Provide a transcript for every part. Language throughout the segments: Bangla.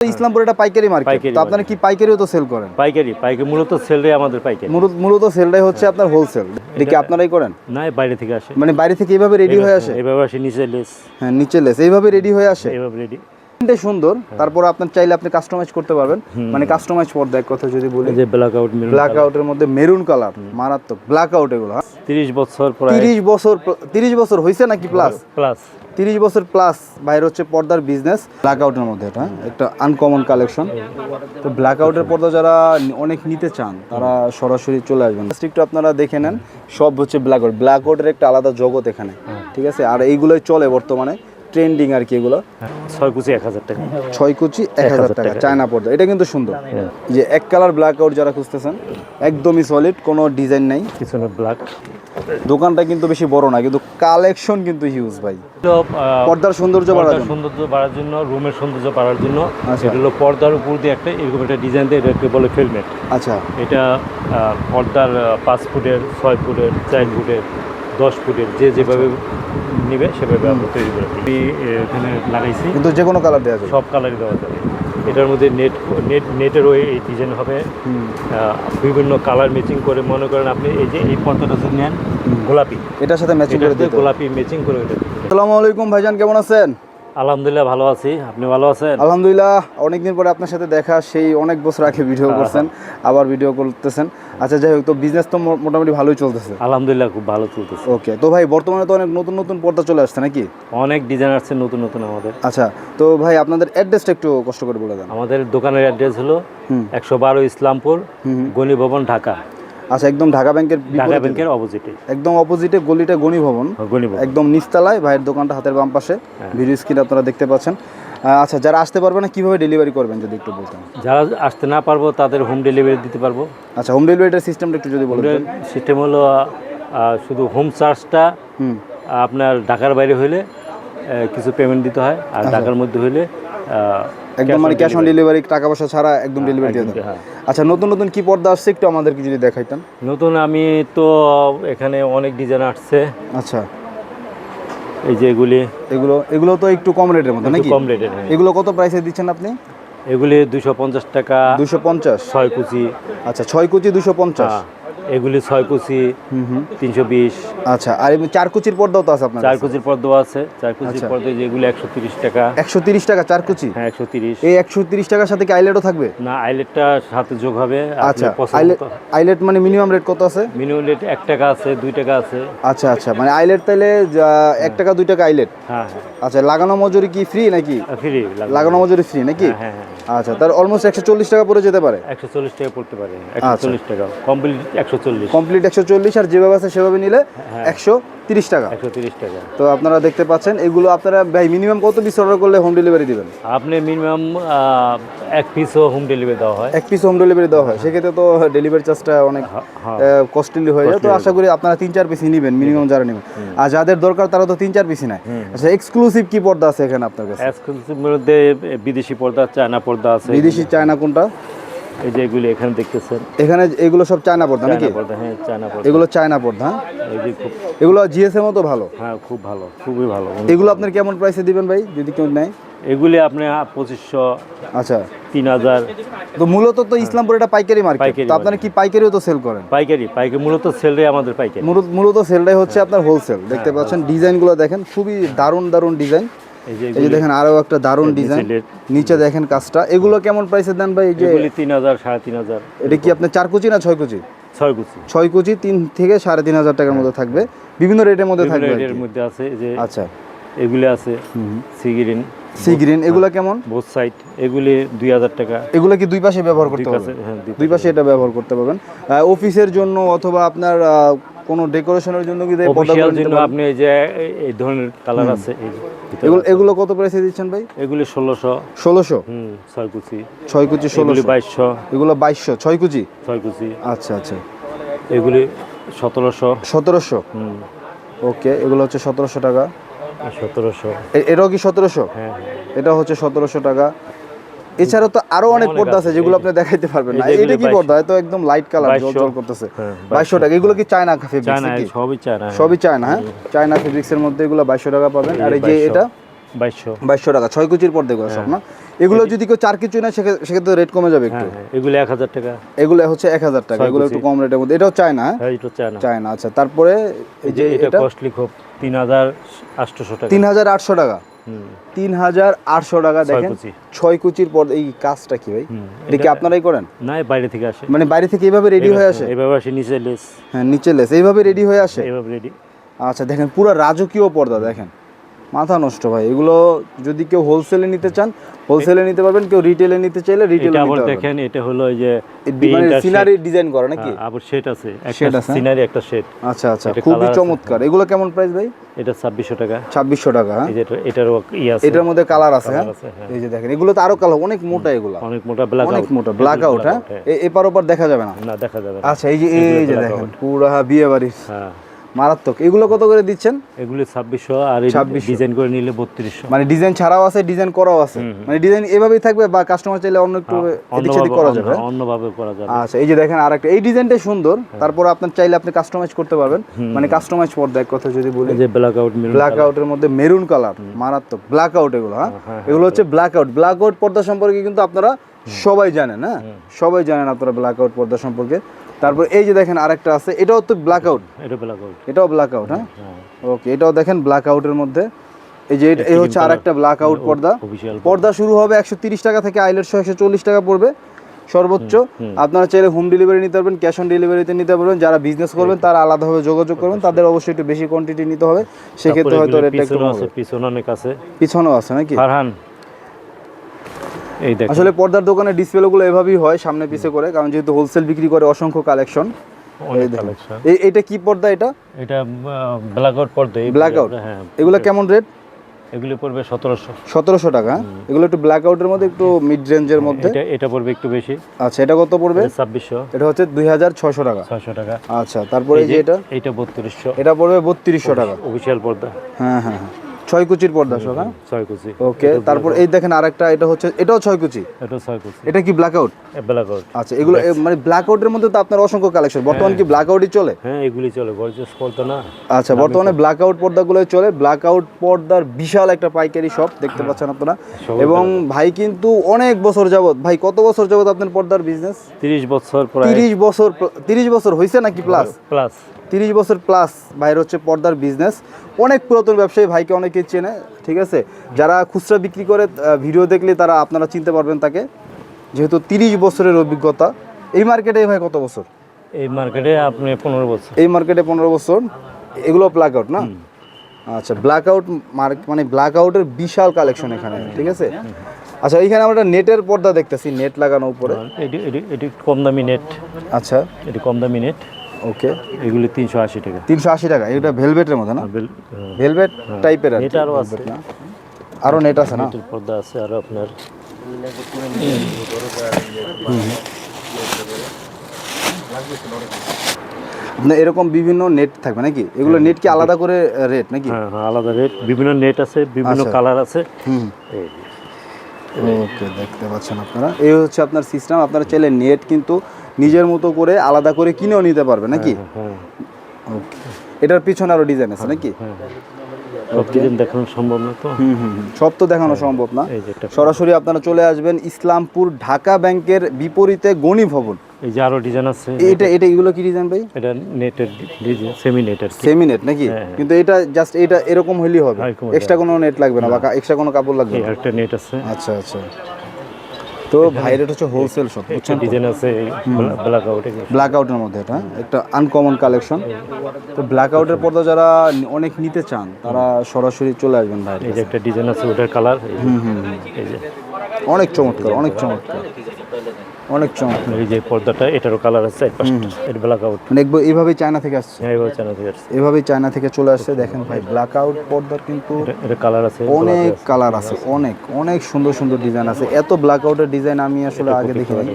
ইসলামপুর এটা পাইকারি মার্কেট তো আপনারা কি পাইকারিও তো সেল করেন? পাইকারি পাইকারি মূলত সেলটাই আমাদের পাইকারি। মূলত- সেলটাই হচ্ছে আপনার হোলসেল এটা কি আপনারাই করেন? না বাইরে থেকে আসে। মানে বাইরে থেকে এইভাবে রেডি হয়ে আসে? এভাবে আসে নিচে লেস হ্যাঁ নিচে লেস এইভাবে রেডি হয়ে আসে? এভাবে রেডি সুন্দর। তারপর আপনার চাইলে আপনি কাস্টমাইজ করতে পারবেন। মানে কাস্টমাইজ পর্দা এক কথা যদি বলি। যে ব্ল্যাক আউট ব্ল্যাক আউটের মধ্যে মেরুন কালার মারাত্মক। ব্ল্যাক আউট এগুলো হ্যাঁ? তিরিশ বছর প্রায়। তিরিশ বছর তিরিশ বছর হয়েছে নাকি প্লাস প্লাস তিরিশ বছর প্লাস বাইরে হচ্ছে পর্দার বিজনেস ব্ল্যাক আউটের মধ্যে এটা হ্যাঁ? একটা আনকমন কালেকশন তো ব্ল্যাক আউটের পর্দা যারা অনেক নিতে চান তারা সরাসরি চলে আসবেন। একটু আপনারা দেখে নেন সব হচ্ছে ব্ল্যাক আউট ব্ল্যাক আউটের একটা আলাদা জগৎ এখানে ঠিক আছে? আর এইগুলোই চলে বর্তমানে। ট্রেন্ডিং আর কি এগুলো? ছয় কুচি এক হাজার টাকা। ছয় কুচি এক হাজার টাকা চায়না পর্দা। এটা কিন্তু সুন্দর। যে এক কালার ব্ল্যাক আউট যারা খুঁজতেছেন একদমই সলিড কোনো ডিজাইন নাই। পিছনে ব্ল্যাক দোকানটা কিন্তু বেশি বড় না কিন্তু কালেকশন কিন্তু হিউজ ভাই। পর্দার সৌন্দর্য বাড়ার জন্য। সৌন্দর্য বাড়ার জন্য রুমের সৌন্দর্য বাড়ার জন্য আচ্ছা। এটা হলো পর্দার উপর দিয়ে একটা এরকম একটা ডিজাইন দিয়ে এটাকে বলে ফিল্মেট আচ্ছা। এটা পর্দার পাঁচ ফুটের ছয় ফুটের চার ফুটের দশ ফুটের যে যেভাবে নিবে সেভাবে আমরা তৈরি করে দিই। আমি এখানে লাগাইছি। কিন্তু যে কোনো কালার দেওয়া যাবে। সব কালারই দেওয়া যাবে। এটার মধ্যে নেট নেট নেটেরও এই ডিজাইন হবে। বিভিন্ন কালার ম্যাচিং করে মনে করেন আপনি এই যে এই পর্দাটা যদি নেন গোলাপি। এটার সাথে ম্যাচিং করে গোলাপি ম্যাচিং করে। আসসালামু আলাইকুম ভাইজান কেমন আছেন? আলহামদুলিল্লাহ ভালো আছি। আপনি ভালো আছেন? আলহামদুলিল্লাহ অনেকদিন পরে আপনার সাথে দেখা সেই অনেক বছর আগে ভিডিও করছেন আবার ভিডিও করতেছেন। আচ্ছা যাই হোক তো বিজনেস তো মোটামুটি ভালোই চলতেছে। আলহামদুলিল্লাহ খুব ভালো চলতেছে। ওকে তো ভাই বর্তমানে তো অনেক নতুন নতুন পর্দা চলে আসছে নাকি? অনেক ডিজাইন আসছে নতুন নতুন আমাদের। আচ্ছা তো ভাই আপনাদের অ্যাড্রেসটা একটু কষ্ট করে বলে দেন। আমাদের দোকানের অ্যাড্রেস হলো একশো বারো ইসলামপুর। গণি ভবন ঢাকা। আচ্ছা একদম ঢাকা ব্যাংকের ঢাকা ব্যাংকের অপোজিটে একদম অপোজিটে গলিটা গণি ভবন একদম নিচতলায় ভাইয়ের দোকানটা হাতের বাম পাশে। ভিডিও স্ক্রিনে আপনারা দেখতে পাচ্ছেন। আচ্ছা যারা আসতে পারবে না কীভাবে ডেলিভারি করবেন যদি একটু বলতেন? যারা আসতে না পারব তাদের হোম ডেলিভারি দিতে পারব। আচ্ছা হোম ডেলিভারিটার সিস্টেমটা একটু যদি বলতেন সিস্টেম হলো শুধু হোম। চার্জটা আপনার ঢাকার বাইরে হইলে কিছু পেমেন্ট দিতে হয় আর ঢাকার মধ্যে হইলে একদম মানে ক্যাশ অন ডেলিভারি টাকা পয়সা ছাড়া একদম ডেলিভারি দিয়ে দেন। হ্যাঁ। আচ্ছা নতুন নতুন কি পর্দা আসছে? একটু আমাদেরকে যদি দেখাইতেন। নতুন আমি তো এখানে অনেক ডিজাইন আসছে। আচ্ছা। এই যে এগুলি। এগুলো এগুলো তো একটু কম রেটের মধ্যে নাকি? কম রেটের হ্যাঁ। এগুলো কত প্রাইসে দিচ্ছেন আপনি? এগুলি দুশো পঞ্চাশ টাকা। দুশো পঞ্চাশ। ছয় কুচি। আচ্ছা ছয় কুচি দুশো পঞ্চাশ। হ্যাঁ, এগুলি ছয় কুচি তিনশো বিশ। আচ্ছা আর চার কুচির পর্দাও তো আছে আপনার চার কুচির পর্দাও আছে। চার কুচির আচ্ছা। পর্দা যেগুলি একশো তিরিশ টাকা। একশো তিরিশ টাকা চার কুচি? হ্যাঁ একশো তিরিশ। এই একশো তিরিশ টাকার সাথে কি আইলেটও থাকবে? না আইলেটটা সাথে যোগ হবে। আচ্ছা আইলেট মানে মিনিমাম রেট কত আছে? মিনিমাম রেট এক টাকা আছে দুই টাকা আছে। আচ্ছা আচ্ছা মানে আইলেট তাইলে যা- এক টাকা দুই টাকা আইলেট? হ্যাঁ আচ্ছা লাগানো মজুরি কি ফ্রি নাকি? হ্যাঁ ফ্রি লাগানো মজুরি। ফ্রি নাকি? হ্যাঁ হ্যাঁ। আচ্ছা তার অলমোস্ট একশো চল্লিশ টাকা পড়ে যেতে পারে একশো চল্লিশ টাকা পড়তে পারে আচ্ছা। একশো চল্লিশ টাকা কমপ্লিট একশো চল্লিশ কমপ্লিট একশো চল্লিশ আর যেভাবে আছে সেভাবে নিলে হ্যাঁ। একশো তিরিশ টাকা। একশো তিরিশ টাকা। তো আপনারা দেখতে পাচ্ছেন এগুলো আপনারা ভাই মিনিমাম কত পিস অর্ডার করলে হোম ডেলিভারি দিবেন? আপনি মিনিমাম এক পিসও হোম ডেলিভারি দেওয়া হয়। এক পিস হোম ডেলিভারি দেওয়া হয়। সেক্ষেত্রে তো ডেলিভারি চার্জটা অনেক হ্যাঁ কস্টলি হয়ে যায়। তো আশা করি আপনারা তিন চার পিসই নেবেন মিনিমাম যারা নেবেন। আর যাদের দরকার তারা তো তিন চার পিসই নেয়। আচ্ছা এক্সক্লুসিভ কি পর্দা আছে এখানে আপনার কাছে? এক্সক্লুসিভ মধ্যে বিদেশি পর্দা চায়না পর্দা আছে। বিদেশি চায়না কোনটা? এই যে এগুলি এখানে দেখতেছেন। এখানে এগুলো সব চায়না পর্দা নাকি? পর্দা হ্যাঁ চায়না পর্দা। এগুলো চায়না পর্দা। হ্যাঁ এই যে খুব এগুলো জিএসএম মতো ভালো? হ্যাঁ খুব ভালো খুবই ভালো। এগুলো আপনার কেমন প্রাইসে দিবেন ভাই যদি কেউ নেয়? এগুলি আপনি পঁচিশশো আচ্ছা। তিন হাজার। তো মূলত তো ইসলামপুর এটা পাইকারি মার্কেট তো আপনারা কি পাইকারিও তো সেল করেন? পাইকারি পাইকারি মূলত সেলটাই আমাদের পাইকারি। মূলত- মূলত সেলটাই হচ্ছে আপনার হোলসেল দেখতে পাচ্ছেন ডিজাইনগুলো দেখেন খুবই দারুণ দারুণ ডিজাইন এই যে দেখেন আরও একটা দারুণ ডিজাইন। নিচে দেখেন কাজটা। এগুলো কেমন প্রাইসে দেন ভাই? এই যে এগুলি তিন হাজার সাড়ে তিন হাজার। এটা কি আপনার চার কুচি না ছয় কুচি? ছয় কুচি। ছয় কুচি তিন থেকে সাড়ে তিন হাজার টাকার মধ্যে থাকবে। বিভিন্ন রেটের মধ্যে থাকবে রেটের মধ্যে আছে যে আচ্ছা। এগুলি আছে সিগিরিন সি গ্রিন এগুলো কেমন? বোথ সাইড এগুলি দুই হাজার টাকা। এগুলো কি দুই পাশে ব্যবহার করতে পারবেন? হ্যাঁ, দুই পাশে এটা ব্যবহার করতে পারবেন। অফিসের জন্য অথবা আপনার কোনো ডেকোরেশনের জন্য পর্দাগুলো অফিসিয়াল জন্য আপনি এই যে এই- ধরনের কালার আছে এগুলো এগুলো কত প্রাইসে দিচ্ছেন ভাই? এগুলি ষোলোশো। ষোলোশো? হুম ছয় কুচি। ছয় কুচি ষোলোশো। বাইশশো। এগুলো বাইশশো। ছয় কুচি? ছয় কুচি। আচ্ছা আচ্ছা। এগুলি সতেরোশো। সতেরোশো? হুম। ওকে এগুলো হচ্ছে সতেরোশো টাকা। সতেরোশো। এটাও কি সতেরোশো? হ্যাঁ হ্যাঁ। এটা হচ্ছে সতেরোশো টাকা। এছাড়াও তো আরও অনেক অনেক পর্দা আছে। যেগুলো আপনি দেখাইতে পারবেন না। এটা কি পর্দা? একদম লাইট কালার 2200 জল করতেছে। হ্যাঁ, বাইশশো টাকা। এগুলো কি চায়না ফেব্রিক্স চায়না নাকি? সবই চায়না হ্যাঁ। সবই চায়না হ্যাঁ? চায়না ফেব্রিক্সের মধ্যে এগুলো বাইশশো টাকা পাবেন। আর এই যে এটা? বাইশশো। বাইশশো টাকা। ছয় কুচির পর্দা এগুলো সব না? এগুলো যদি কেউ চার কিছু সেক্ষে- সেক্ষেত্রে রেট কমে যাবে একটু। হ্যাঁ হ্যাঁ। এগুলো এক হাজার টাকা। এগুলো হচ্ছে এক হাজার টাকা। এগুলো একটু কম রেটের মধ্যে। এটাও চায় না হ্যাঁ এটা চায় না চায় না আচ্ছা। তারপরে এই যে এটা কস্টলি খুব তিন হাজার আটশোশো টাকা। তিন হাজার আটশো টাকা। হুম, তিন হাজার আটশো টাকা দেখেন। ছয় কুচির পর্দা এই কাজটা কি ভাই? এটা কি আপনারাই করেন? না বাইরে থেকে আসে। মানে বাইরে থেকে এইভাবে রেডি হয়ে আসে? এইভাবে আসে নিচে লেস। হ্যাঁ নিচে লেস এইভাবে রেডি হয়ে আসে? এভাবে রেডি আচ্ছা দেখেন পুরো রাজকীয় পর্দা দেখেন। মাথা নষ্ট ভাই। এগুলো যদি কেউ হোলসেলে নিতে চান হোলসেলে নিতে পারবেন কেউ রিটেলে নিতে চাইলে রিটেলে এটা নিতে পারবেন। দেখেন এটা হলো ওই যে মানে সিনারি ডিজাইন করা নাকি? হ্যাঁ, আবার শেড আছে। একটা সিনারি একটা শেড আচ্ছা আচ্ছা খুবই চমৎকার। এগুলো কেমন প্রাইস ভাই? এটা ছাব্বিশশো টাকা। ছাব্বিশশো টাকা হ্যাঁ? এই যে এটা- এটারও ই আছে। এটার মধ্যে কালার আছে হ্যাঁ? হ্যাঁ। এই যে দেখেন এগুলো তো আরও কালার অনেক মোটা এগুলো। অনেক মোটা ব্ল্যাক অনেক মোটা ব্ল্যাক আউট হ্যাঁ? এ- এপার ওপার দেখা যাবে না? না দেখা যাবে আচ্ছা এই যে এই যে দেখেন। পুরা বিয়ে বাড়ি হ্যাঁ। মারাত্মক। এগুলো কত করে দিচ্ছেন? এগুলি ছাব্বিশশো আর 2600 ডিজাইন করে নিলে বত্রিশশো। মানে ডিজাইন ছাড়াও আছে ডিজাইন করাও আছে। মানে ডিজাইন এভাবেই থাকবে বা কাস্টমার চাইলে অন্য একটু এদিক সেদিক করা যাবে? হ্যাঁ? অন্যভাবে করা যাবে। আচ্ছা এই যে দেখেন আরেকটা। এই ডিজাইনটাই সুন্দর। তারপর আপনার চাইলে আপনি কাস্টমাইজ করতে পারবেন। মানে কাস্টমাইজ পর্দা এক কথা যদি বলি। যে ব্ল্যাক আউট ব্ল্যাক আউটের মধ্যে মেরুন কালার মারাত্মক। ব্ল্যাক আউট এগুলো হ্যাঁ? হ্যাঁ, এগুলো হচ্ছে ব্ল্যাক আউট ব্ল্যাক আউট পর্দা সম্পর্কে কিন্তু আপনারা সবাই জানেন হ্যাঁ? সবাই জানেন আপনারা ব্ল্যাক আউট পর্দা সম্পর্কে। তারপর এই যে দেখেন আরেকটা আছে এটাও তো ব্ল্যাক আউট এটা ব্ল্যাক আউট এটাও ব্ল্যাক আউট হ্যাঁ। ওকে এটাও দেখেন ব্ল্যাক আউটের মধ্যে। এই যে এটা- এই হচ্ছে আরেকটা ব্ল্যাক আউট পর্দা। পর্দা। শুরু হবে একশো তিরিশ টাকা থেকে আইলের শো একশো চল্লিশ টাকা পড়বে সর্বোচ্চ। আপনারা চাইলে হোম ডেলিভারি নিতে পারবেন ক্যাশ অন ডেলিভারিতে নিতে পারবেন। যারা বিজনেস করবেন তারা আলাদাভাবে যোগাযোগ করবেন। তাদের অবশ্যই একটু বেশি কোয়ান্টিটি নিতে হবে। সেক্ষেত্রে হয়তো রেটটা একটু পিছনে অনেক আছে। পিছনেও আছে নাকি? ফারহান এই দেখ আসলে পর্দার দোকানে ডিসপ্লেগুলো এভাবেই হয় সামনে পিছে করে কারণ যেহেতু হোলসেল বিক্রি করে অসংখ্য কালেকশন এটা কি পর্দা এটা? এটা ব্ল্যাক আউট পড়তে ব্ল্যাক আউট হ্যাঁ। এগুলো কেমন রেট এগুলো পড়বে সতেরোশো। সতেরোশো টাকা। হ্যাঁ? এগুলো একটু ব্ল্যাক আউটের মধ্যে একটু মিড রেঞ্জের মধ্যে। এটা এটা পড়বে একটু বেশি। আচ্ছা এটা কত পড়বে? ছাব্বিশশো। এটা হচ্ছে দুই হাজার ছশো টাকা। ছয়শো টাকা। আচ্ছা তারপরে এই যে এটা? এইটা বত্রিশশো। এটা পড়বে বত্রিশশো টাকা। অফিসিয়াল পর্দা। হ্যাঁ হ্যাঁ হ্যাঁ। ছয় কুচির পর্দা হ্যাঁ? ছয় কুচি ওকে তারপর এই দেখেন আরেকটা এটা হচ্ছে এটাও ছয় কুচি এটা ছয় কুচি এটা কি ব্ল্যাক আউট আচ্ছা এগুলো মানে ব্ল্যাক আউটের মধ্যে তো আপনার অসংখ্য কালেকশন বর্তমান কি ব্ল্যাক আউটই চলে? হ্যাঁ এগুলি চলে গর্জিয়াস পর্দা না। আচ্ছা বর্তমানে ব্ল্যাক আউট পর্দাগুলোই চলে। ব্ল্যাক আউট পর্দার বিশাল একটা পাইকারি শপ দেখতে পাচ্ছেন আপনারা। এবং ভাই কিন্তু অনেক বছর যাবত ভাই কত বছর যাবত আপনার পর্দার বিজনেস তিরিশ বছর প্রায়। তিরিশ বছর তিরিশ বছর হয়েছে নাকি প্লাস প্লাস তিরিশ বছর প্লাস ভাইয়ের হচ্ছে পর্দার বিজনেস অনেক পুরাতন ব্যবসায়ী ভাইকে অনেকে চেনে ঠিক আছে? যারা খুচরা বিক্রি করে ভিডিও দেখলে তারা আপনারা চিনতে পারবেন তাকে। যেহেতু তিরিশ বছরের অভিজ্ঞতা। এই মার্কেটে ভাই কত বছর? এই মার্কেটে আপনি পনেরো বছর। এই মার্কেটে পনেরো বছর। এগুলো ব্ল্যাক আউট না? আচ্ছা ব্ল্যাক আউট মার্ক মানে ব্ল্যাক আউটের বিশাল কালেকশন এখানে ঠিক আছে? আচ্ছা এখানে আমরা নেটের পর্দা দেখতেছি নেট লাগানো উপরে। এটি এটি এটি কম দামি নেট আচ্ছা। এটি কম দামি নেট ওকে এগুলি তিনশো আশি টাকা। তিনশো আশি টাকা এটা ভেলভেটের মধ্যে না? হ্যাঁ, ভেলভেট টাইপের নেট আরও আছে। না? আরও নেট আছে না? পর্দা আছে আর আপনার আপনার এরকম বিভিন্ন নেট থাকবে নাকি? এগুলো নেট কি আলাদা করে রেট নাকি? হ্যাঁ হ্যাঁ আলাদা রেট বিভিন্ন নেট আছে বিভিন্ন আচ্ছা। কালার আছে। হুম। ওকে দেখতে পাচ্ছেন আপনারা। এই হচ্ছে আপনার সিস্টেম আপনারা চাইলে নেট কিন্তু নিজের মতো করে আলাদা করে কিনেও নিতে পারবে নাকি? হ্যাঁ ওকে এটার পিছনে আরও ডিজাইন আছে নাকি? হ্যাঁ দেখানো সম্ভব না তো? হুম হুম হুম। সব তো দেখানো সম্ভব না। সরাসরি আপনারা চলে আসবেন ইসলামপুর ঢাকা ব্যাংকের বিপরীতে গণি ভবন এই যে আরও ডিজাইন আছে এটা এটা এগুলো কি ডিজাইন ভাই? এটা নেটের ডিজাইন সেমি নেট আর কি সেমি নেট নাকি কিন্তু এটা জাস্ট এটা এরকম হইলেই হবে। হ্যাঁ, এক্সট্রা কোনো নেট লাগবে না বা এক্সট্রা কোনো কাপড় লাগবে না। একটা নেট আছে। আচ্ছা আচ্ছা। তো ভাইরেট হচ্ছে হোলসেল শপ একটা ডিজাইন আছে ব্ল্যাক আউট ব্ল্যাক আউটের মধ্যে এটা হ্যাঁ? একটা আনকমন কালেকশন তো ব্ল্যাক আউটের পর্দা যারা অনেক নিতে চান তারা সরাসরি চলে আসবেন ভাই। এই যে একটা ডিজাইন আছে ওটার কালার হুম হুম। এই যে। অনেক চমৎকার অনেক চমৎকার। অনেক চমৎকার এই যে পর্দাটা এটারও কালার আছে এক পাশটা। এটা ব্ল্যাক আউট মানে এইভাবেই চায়না থেকে আসছে। হ্যাঁ এবার চানা থেকে আসছে। এভাবেই চায়না থেকে চলে আসছে। দেখেন ভাই ব্ল্যাক আউট পর্দার কিন্তু এটা- কালার আছে অনেক কালার আছে অনেক অনেক সুন্দর সুন্দর ডিজাইন আছে। এত ব্ল্যাক আউটের ডিজাইন আমি আসলে আগে দেখিনি।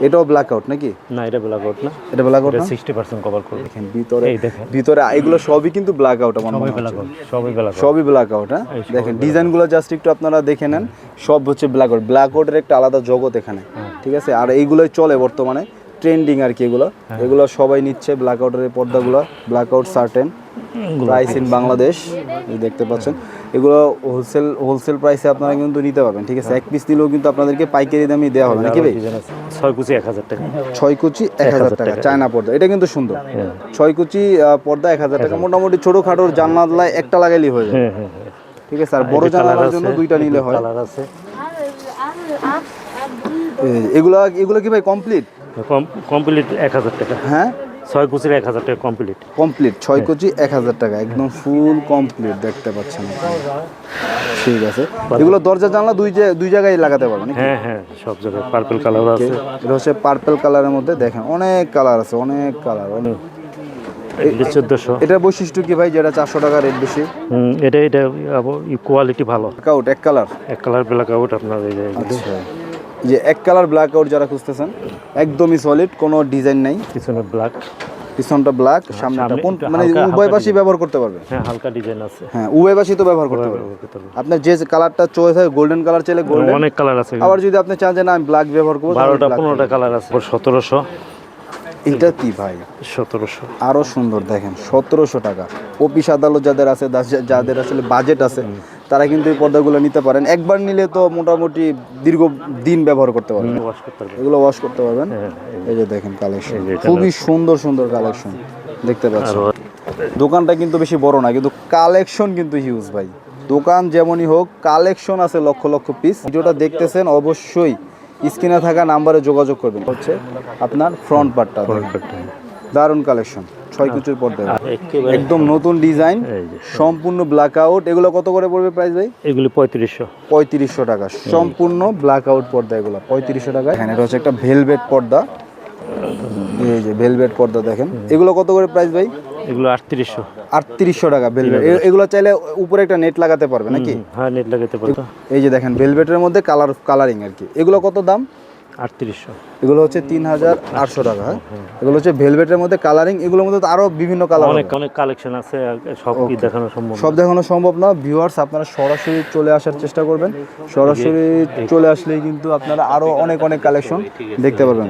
এটাও ব্ল্যাক আউট নাকি? না এটা ব্ল্যাক আউট না। এটা ব্ল্যাক আউট না? সিক্সটি পার্সেন্ট কভার করবে। দেখেন ভিতরে এই দেখেন। ভিতরে এগুলো সবই কিন্তু ব্ল্যাক আউট আমার সবাই হয় ব্ল্যাক আউট সবাই ব্ল্যাক আউট সবই ব্ল্যাক আউট হ্যাঁ? দেখেন ডিজাইনগুলো জাস্ট একটু আপনারা দেখে নেন। সব হচ্ছে ব্ল্যাক আউট ব্ল্যাক আউটের একটা আলাদা জগৎ এখানে। ঠিক আছে? আর এইগুলোই চলে বর্তমানে ট্রেন্ডিং আর কি এগুলো। এগুলো সবাই নিচ্ছে ব্ল্যাক আউটের পর্দাগুলো black out certain price in Bangladesh দেখতে পাচ্ছেন। এগুলো হোলসেল হোলসেল প্রাইসে আপনারা কিন্তু নিতে পারবেন ঠিক আছে? এক পিস নিলেও কিন্তু আপনাদেরকে পাইকারি দামে দেওয়া হবে নাকি ভাই? ছয় কুচি এক হাজার টাকা। ছয় কুচি এক হাজার টাকা চায়না পর্দা এটা কিন্তু সুন্দর। হ্যাঁ। ছয় কুচি পর্দা এক হাজার টাকা মোটামুটি ছোটো খাটোর জানলায় একটা লাগাইলেই হয়ে যায় হ্যাঁ হ্যাঁ হ্যাঁ। ঠিক আছে? আর বড় জানলার জন্য দুইটা নিলে হয়। কালার আছে। এগুলা এগুলো কি ভাই কমপ্লিট কমপ্লিট এক হাজার টাকা। হ্যাঁ? ছয় কুচির এক হাজার টাকা কমপ্লিট কমপ্লিট ছয় কুচি এক হাজার টাকা একদম ফুল কমপ্লিট দেখতে পাচ্ছেন ঠিক আছে। এগুলো দরজা জানলা দুই দুই জায়গায় লাগাতে পারবেন হ্যাঁ হ্যাঁ সব জায়গায় পার্পল কালার আছে। এটা হচ্ছে পার্পল কালারের মধ্যে দেখেন অনেক কালার আছে অনেক কালার অনেক চোদ্দোশো। এটার বৈশিষ্ট্য কি ভাই যেটা চারশো টাকা রেট বেশি? এটা এটা কোয়ালিটি ভালো। আউট এক কালার এক কালার ব্ল্যাক আউট আপনার যে এক কালার ব্ল্যাক আউট যারা খুঁজতেছেন একদমই সলিড কোনো ডিজাইন নাই। পিছনে ব্ল্যাক পিছনটা ব্ল্যাক সামনেটা সামনে কোন মানে হালকা- উভয় হালকা ব্যবহার করতে পারবে। হ্যাঁ হালকা ডিজাইন আছে। হ্যাঁ উভয় পাশেই তো ব্যবহার করতে পারবে। আপনার যে কালারটা চয়েস হয় গোল্ডেন কালার চাইলে গোল্ডেন অনেক কালার আছে। আবার যদি আপনি চান যে না আমি ব্ল্যাক ব্যবহার করব তাহলে বারোটা black পনেরোটা কালার আছে। সতেরোশো। করবেন। এটা কি ভাই? সতেরোশো। আরও সুন্দর দেখেন সতেরোশো টাকা। অফিস আদালত যাদের আছে যাদের আসলে বাজেট আছে তারা কিন্তু এই পর্দাগুলো নিতে পারেন। একবার নিলে তো মোটামুটি দীর্ঘ দিন ব্যবহার করতে পারবেন। ওয়াশ করতে পারবে এগুলো ওয়াশ করতে পারবেন। হ্যাঁ এই যে দেখেন কালেকশন খুবই সুন্দর সুন্দর কালেকশন দেখতে পাচ্ছেন। দোকানটা কিন্তু বেশি বড় না কিন্তু কালেকশন কিন্তু হিউজ ভাই। দোকান যেমনই হোক কালেকশন আছে লক্ষ লক্ষ পিস ভিডিওটা দেখতেছেন অবশ্যই স্ক্রিনে থাকা নাম্বারে যোগাযোগ করবেন। হচ্ছে আপনার ফ্রন্ট পার্টটা দারুণ কালেকশন ছয় কুচুর পর্দা একদম নতুন ডিজাইন সম্পূর্ণ ব্ল্যাক আউট এগুলো কত করে পড়বে প্রাইস ভাই? এগুলো পঁয়ত্রিশশো। পঁয়ত্রিশশো টাকা। সম্পূর্ণ ব্ল্যাক আউট পর্দা এগুলো। পঁয়ত্রিশশো টাকা। এখানে এটা হচ্ছে একটা ভেলভেট পর্দা। এই যে ভেলভেট পর্দা দেখেন। এগুলো কত করে প্রাইস ভাই? এগুলো আটত্রিশশো। আটত্রিশশো টাকা ভেলভেট এগুলো চাইলে উপরে একটা নেট লাগাতে পারবে নাকি? হ্যাঁ নেট লাগাতে পারবে এই যে দেখেন ভেলভেটের মধ্যে কালার কালারিং আর কি। এগুলো কত দাম? আটত্রিশশো। এগুলো হচ্ছে তিন হাজার আটশো টাকা হ্যাঁ? এগুলো হচ্ছে ভেলভেটের মধ্যে কালারিং এগুলোর মধ্যে তো আরও বিভিন্ন কালার অনেক অনেক কালেকশন আছে আর সব কি দেখানো সম্ভব সব দেখানো সম্ভব না। ভিউয়ার্স আপনারা সরাসরি চলে আসার চেষ্টা করবেন। সরাসরি চলে আসলেই কিন্তু আপনারা আরও অনেক অনেক কালেকশন দেখতে পারবেন।